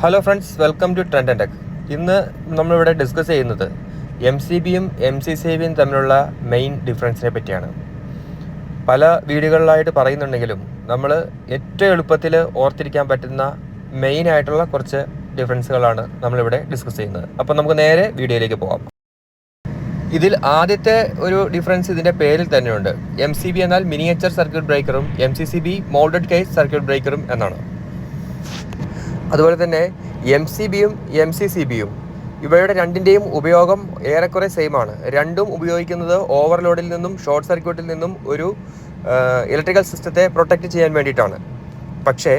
Hello friends welcome to trend and tech ഇന്ന് നമ്മളിവിടെ discuss ചെയ്യുന്നത് എം സി ബിയും എം സി സി ബിയും തമ്മിലുള്ള മെയിൻ ഡിഫറൻസിനെ പറ്റിയാണ്. പല വീഡിയോകളിലായിട്ട് പറയുന്നുണ്ടെങ്കിലും നമ്മൾ ഏറ്റവും എളുപ്പത്തിൽ ഓർത്തിരിക്കാൻ പറ്റുന്ന മെയിൻ ആയിട്ടുള്ള കുറച്ച് ഡിഫറൻസുകളാണ് നമ്മളിവിടെ ഡിസ്കസ് ചെയ്യുന്നത്. അപ്പോൾ നമുക്ക് നേരെ വീഡിയോയിലേക്ക് പോകാം ഇതിൽ ആദ്യത്തെ ഒരു ഡിഫറൻസ് ഇതിന്റെ പേരിൽ തന്നെയുണ്ട്. എം സി ബി എന്നാൽ miniature circuit ബ്രേക്കറും M C C B moulded case circuit ബ്രേക്കറും എന്നാണ്. അതുപോലെ തന്നെ എം സി ബിയും എം സി സി ബിയും ഇവയുടെ രണ്ടിന്റെയും ഉപയോഗം ഏറെക്കുറെ സെയിം ആണ്. രണ്ടും ഉപയോഗിക്കുന്നത് ഓവർലോഡിൽ നിന്നും ഷോർട്ട് സർക്യൂട്ടിൽ നിന്നും ഒരു ഇലക്ട്രിക്കൽ സിസ്റ്റത്തെ പ്രൊട്ടക്റ്റ് ചെയ്യാൻ വേണ്ടിയിട്ടാണ്. പക്ഷേ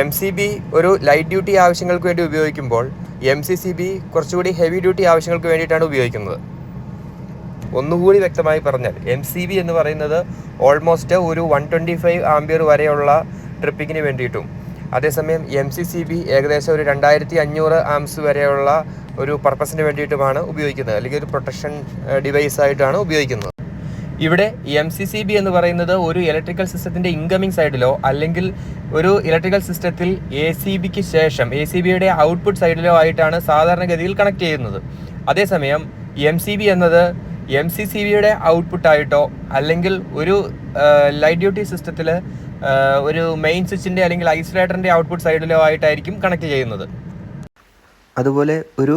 എം സി ബി ഒരു ലൈറ്റ് ഡ്യൂട്ടി ആവശ്യങ്ങൾക്ക് വേണ്ടി ഉപയോഗിക്കുമ്പോൾ എം സി സി ബി കുറച്ചുകൂടി ഹെവി ഡ്യൂട്ടി ആവശ്യങ്ങൾക്ക് വേണ്ടിയിട്ടാണ് ഉപയോഗിക്കുന്നത്. ഒന്നുകൂടി വ്യക്തമായി പറഞ്ഞാൽ എം സി ബി എന്ന് പറയുന്നത് ഓൾമോസ്റ്റ് ഒരു വൺ ട്വന്റി ഫൈവ് ആംബിയർ വരെയുള്ള ട്രിപ്പിങ്ങിന് വേണ്ടിയിട്ടും അതേസമയം എം സി സി ബി ഏകദേശം ഒരു രണ്ടായിരത്തി അഞ്ഞൂറ് ആംസ് വരെയുള്ള ഒരു പർപ്പസിന് വേണ്ടിയിട്ടുമാണ് ഉപയോഗിക്കുന്നത്. അല്ലെങ്കിൽ ഒരു പ്രൊട്ടക്ഷൻ ഡിവൈസ് ആയിട്ടാണ് ഉപയോഗിക്കുന്നത്. ഇവിടെ എം സി സി ബി എന്ന് പറയുന്നത് ഒരു ഇലക്ട്രിക്കൽ സിസ്റ്റത്തിന്റെ ഇൻകമിംഗ് സൈഡിലോ അല്ലെങ്കിൽ ഒരു ഇലക്ട്രിക്കൽ സിസ്റ്റത്തിൽ എ സി ബിക്ക് ശേഷം എ സി ബിയുടെ ഔട്ട്പുട്ട് സൈഡിലോ ആയിട്ടാണ് സാധാരണഗതിയിൽ കണക്ട് ചെയ്യുന്നത്. അതേസമയം എം സി ബി എന്നത് എം സി സി ബിയുടെ ഔട്ട്പുട്ടായിട്ടോ അല്ലെങ്കിൽ ഒരു ലൈറ്റ് ഡ്യൂട്ടി സിസ്റ്റത്തിൽ ഒരു മെയിൻ സ്വിച്ചിന്റെ അല്ലെങ്കിൽ ഐസൊലേറ്ററിന്റെ ഔട്ട്പുട്ട് സൈഡിലോ ആയിട്ടായിരിക്കും കണക്ട് ചെയ്യുന്നത്. അതുപോലെ ഒരു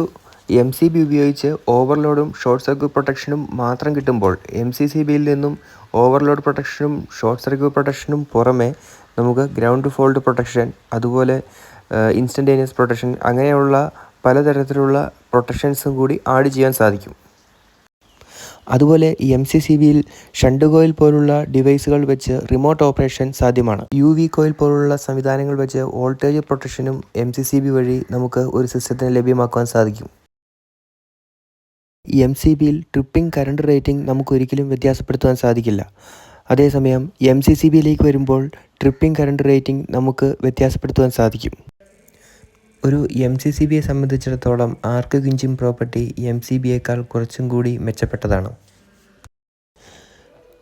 എം സി ബി ഉപയോഗിച്ച് ഓവർലോഡും ഷോർട്ട് സർക്യൂട്ട് പ്രൊട്ടക്ഷനും മാത്രം കിട്ടുമ്പോൾ എം സി സി ബിയിൽ നിന്നും ഓവർലോഡ് പ്രൊട്ടക്ഷനും ഷോർട്ട് സർക്യൂട്ട് പ്രൊട്ടക്ഷനും പുറമെ നമുക്ക് ഗ്രൗണ്ട് ഫോൾഡ് പ്രൊട്ടക്ഷൻ അതുപോലെ ഇൻസ്റ്റന്റേനിയസ് പ്രൊട്ടക്ഷൻ അങ്ങനെയുള്ള പലതരത്തിലുള്ള പ്രൊട്ടക്ഷൻസും കൂടി ആഡ് ചെയ്യാൻ സാധിക്കും. അതുപോലെ എം സി സി ബിയിൽ ഷണ്ട് കോയിൽ പോലുള്ള ഡിവൈസുകൾ വെച്ച് റിമോട്ട് ഓപ്പറേഷൻ സാധ്യമാണ്. യു വി കോയിൽ പോലുള്ള സംവിധാനങ്ങൾ വെച്ച് വോൾട്ടേജ് പ്രൊട്ടക്ഷനും എം സി സി ബി വഴി നമുക്ക് ഒരു സിസ്റ്റത്തിന് ലഭ്യമാക്കുവാൻ സാധിക്കും. എം സി ബിയിൽ ട്രിപ്പിംഗ് കറണ്ട് റേറ്റിംഗ് നമുക്ക് ഒരിക്കലും വ്യത്യാസപ്പെടുത്തുവാൻ സാധിക്കില്ല. അതേസമയം എം സി സി ബിയിലേക്ക് വരുമ്പോൾ ട്രിപ്പിംഗ് കറണ്ട് റേറ്റിംഗ് നമുക്ക് വ്യത്യാസപ്പെടുത്തുവാൻ സാധിക്കും. ഒരു എം സി സി ബിയെ സംബന്ധിച്ചിടത്തോളം ആർക്ക് ഗിഞ്ചിം പ്രോപ്പർട്ടി എം സി ബിയേക്കാൾ കുറച്ചും കൂടി മെച്ചപ്പെട്ടതാണ്.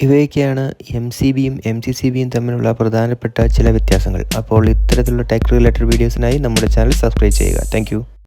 ഇവയൊക്കെയാണ് എം സി ബിയും എം സി സി ബിയും തമ്മിലുള്ള പ്രധാനപ്പെട്ട ചില വ്യത്യാസങ്ങൾ. അപ്പോൾ ഇത്തരത്തിലുള്ള ടെക് റിലേറ്റഡ് വീഡിയോസിനായി നമ്മുടെ ചാനൽ സബ്സ്ക്രൈബ് ചെയ്യുക. താങ്ക്